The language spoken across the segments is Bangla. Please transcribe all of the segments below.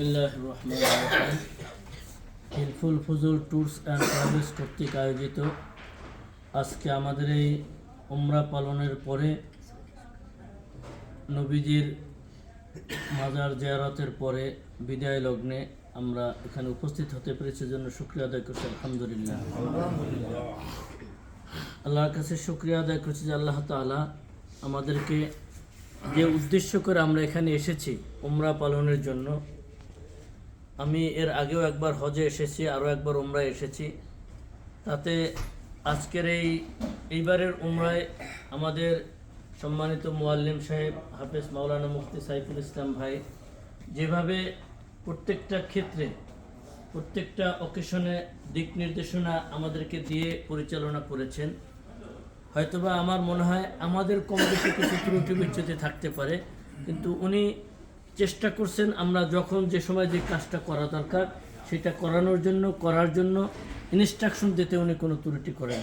বিসমিল্লাহ ট্যুরস অ্যান্ড ট্রাভেলস কর্তৃক আয়োজিত আজকে আমাদের এই উমরা পালনের পরে নবীজির মাজার জিয়ারতের পরে বিদায় লগ্নে আমরা এখানে উপস্থিত হতে পেরেছি জন্য শুক্রিয়া আদায় করছি, আলহামদুলিল্লাহ। আল্লাহর কাছে শুক্রিয়া আদায় করছি যে আল্লাহ তাআলা আমাদেরকে যে উদ্দেশ্য করে আমরা এখানে এসেছি উমরা পালনের জন্য আমি এর আগেও একবার হজে এসেছি, আরও একবার উমরায় এসেছি। তাতে আজকের এই, এইবারের উমরায় আমাদের সম্মানিত মোয়াল্লিম সাহেব হাফেজ মাওলানা মুফতি সাইফুল ইসলাম ভাই, যেভাবে প্রত্যেকটা ক্ষেত্রে, প্রত্যেকটা অকেশনে দিক নির্দেশনা আমাদেরকে দিয়ে পরিচালনা করেছেন। হয়তোবা আমার মনে হয় আমাদের কম বেশি কিছু ত্রুটি বিচ্যুতি থাকতে পারে, কিন্তু উনি চেষ্টা করছেন আমরা যখন যে সময় যে কাজটা করা দরকার, সেটা করানোর জন্য, করার জন্য ইনস্ট্রাকশন দিতে উনি কোনো ত্রুটি করেন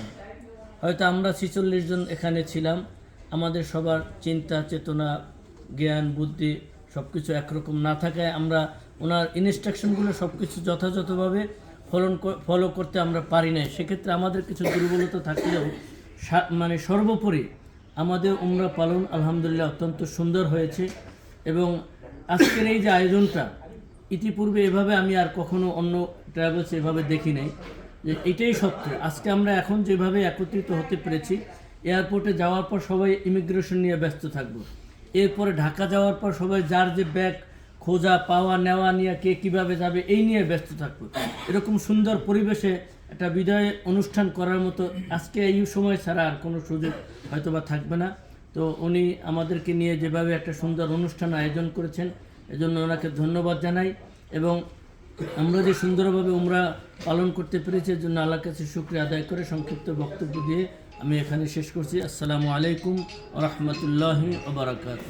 হয়তো আমরা ছিচল্লিশ জন এখানে ছিলাম, আমাদের সবার চিন্তা, চেতনা, জ্ঞান, বুদ্ধি সব কিছু একরকম না থাকায় আমরা ওনার ইনস্ট্রাকশনগুলো সব কিছু যথাযথভাবে ফলন ফলো করতে আমরা পারি নাই। সেক্ষেত্রে আমাদের কিছু দুর্বলতা থাকলেও মানে সর্বোপরি আমাদের উমরা পালন আলহামদুলিল্লাহ অত্যন্ত সুন্দর হয়েছে এবং আজকের এই যে আয়োজনটা, ইতিপূর্বে এভাবে আমি আর কখনো অন্য ট্রাভেলস এভাবে দেখি নাই, যে এটাই সত্য। আজকে আমরা এখন যেভাবে একত্রিত হতে পেরেছি এয়ারপোর্টে যাওয়ার পর সবাই ইমিগ্রেশন নিয়ে ব্যস্ত থাকব। এরপরে ঢাকা যাওয়ার পর সবাই যার যে ব্যাগ খোঁজা, পাওয়া, নেওয়া নিয়ে কে কীভাবে যাবে, এই নিয়ে ব্যস্ত থাকব। এরকম সুন্দর পরিবেশে একটা বিদায় অনুষ্ঠান করার মতো আজকে এই সময় ছাড়া আর কোনো সুযোগ হয়তোবা থাকবে না। তো উনি আমাদেরকে নিয়ে যেভাবে একটা সুন্দর অনুষ্ঠান আয়োজন করেছেন, এজন্য ওনাকে ধন্যবাদ জানাই এবং আমরা যে সুন্দরভাবে উমরা পালন করতে পেরেছি, এর জন্য আল্লাহ কাছে শুক্রিয়া আদায় করে সংক্ষিপ্ত বক্তব্য দিয়ে আমি এখানে শেষ করছি। আসসালামু আলাইকুম রহমতুল্লাহ ওবরাকাত